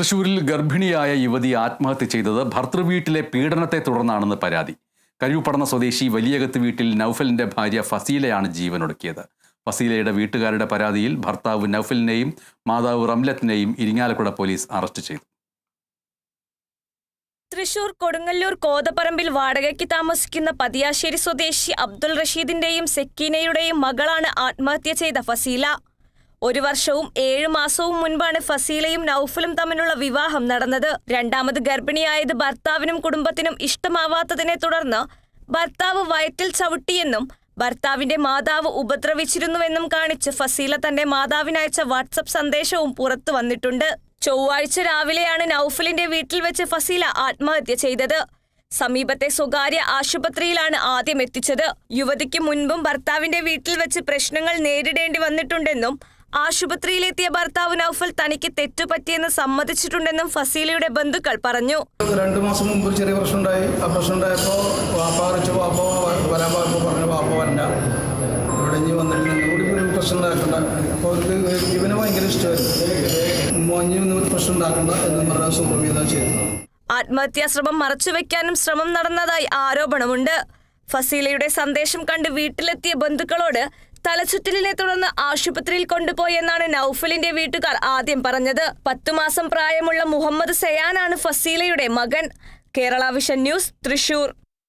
തൃശൂരിൽ ഗർഭിണിയായ യുവതി ആത്മഹത്യ ചെയ്തത് ഭർത്തൃവീട്ടിലെ പീഡനത്തെ തുടർന്നാണെന്ന് പരാതി. കഴിവുപടന്ന സ്വദേശി വലിയകത്ത് വീട്ടിൽ നൌഫലിന്റെ ഭാര്യ ഫസീലയാണ് ജീവനൊടുക്കിയത്. ഫസീലയുടെ വീട്ടുകാരുടെ പരാതിയിൽ ഭർത്താവ് നൌഫലിനെയും മാതാവ് റംലത്തിനെയും ഇരിങ്ങാലക്കുട പോലീസ് അറസ്റ്റ് ചെയ്തു. തൃശൂർ കൊടുങ്ങല്ലൂർ കോതപ്പറമ്പിൽ വാടകയ്ക്ക് താമസിക്കുന്ന പതിയാശ്ശേരി സ്വദേശി അബ്ദുൾ റഷീദിന്റെയും സെക്കീനയുടെയും മകളാണ് ആത്മഹത്യ ചെയ്ത ഫസീല. ഒരു വർഷവും ഏഴ് മാസവും മുൻപാണ് ഫസീലയും നൌഫലും തമ്മിലുള്ള വിവാഹം നടന്നത്. രണ്ടാമത് ഗർഭിണിയായത് ഭർത്താവിനും കുടുംബത്തിനും ഇഷ്ടമാവാത്തതിനെ തുടർന്ന് ഭർത്താവ് വയറ്റിൽ ചവിട്ടിയെന്നും ഭർത്താവിന്റെ മാതാവ് ഉപദ്രവിച്ചിരുന്നുവെന്നും കാണിച്ച് ഫസീല തന്റെ മാതാവിനയച്ച വാട്സപ്പ് സന്ദേശവും പുറത്തു വന്നിട്ടുണ്ട്. ചൊവ്വാഴ്ച രാവിലെയാണ് നൌഫലിന്റെ വീട്ടിൽ വെച്ച് ഫസീല ആത്മഹത്യ ചെയ്തത്. സമീപത്തെ സ്വകാര്യ ആശുപത്രിയിലാണ് ആദ്യം എത്തിച്ചത്. യുവതിക്ക് മുൻപും ഭർത്താവിന്റെ വീട്ടിൽ വെച്ച് പ്രശ്നങ്ങൾ നേരിടേണ്ടി വന്നിട്ടുണ്ടെന്നും ആശുപത്രിയിലെത്തിയ ഭർത്താവ് നൌഫൽ തനിക്ക് തെറ്റുപറ്റിയെന്ന് സമ്മതിച്ചിട്ടുണ്ടെന്നും ഫസീലയുടെ ബന്ധുക്കൾ പറഞ്ഞു. രണ്ട് മാസം മുമ്പ് ഒരു ചെറിയ പ്രശ്നം ഉണ്ടായി ആ പ്രശ്നം ഉണ്ടായപ്പോൾ വാപ്പ അറിയിച്ചു. വാപ്പ വരാൻ പോയപ്പോൾ പറഞ്ഞു വാപ്പ വരണ്ട. ഇവിടെ ഇനി വന്നിട്ട് ഒരു പ്രശ്നം ഉണ്ടാക്കണ്ട. അപ്പോൾ അവർക്ക് ഇവന് ഭയങ്കര ഇഷ്ടമായിരുന്നു. മോഞ്ഞി ഒന്നും പ്രശ്നം ഉണ്ടാക്കണ്ട എന്ന് പറഞ്ഞ സുപ്രമീത ചെയ്തു. ആത്മഹത്യാശ്രമം മറച്ചുവെക്കാനും ശ്രമം നടന്നതായി ആരോപണമുണ്ട്. ഫസീലയുടെ സന്ദേശം കണ്ട് വീട്ടിലെത്തിയ ബന്ധുക്കളോട് തലചുറ്റലിനെ തുടർന്ന് ആശുപത്രിയിൽ കൊണ്ടുപോയെന്നാണ് നൌഫലിന്റെ വീട്ടുകാർ ആദ്യം പറഞ്ഞത്. പത്തു മാസം പ്രായമുള്ള മുഹമ്മദ് സയാനാണ് ഫസീലയുടെ മകൻ. Kerala vision news Thrissur.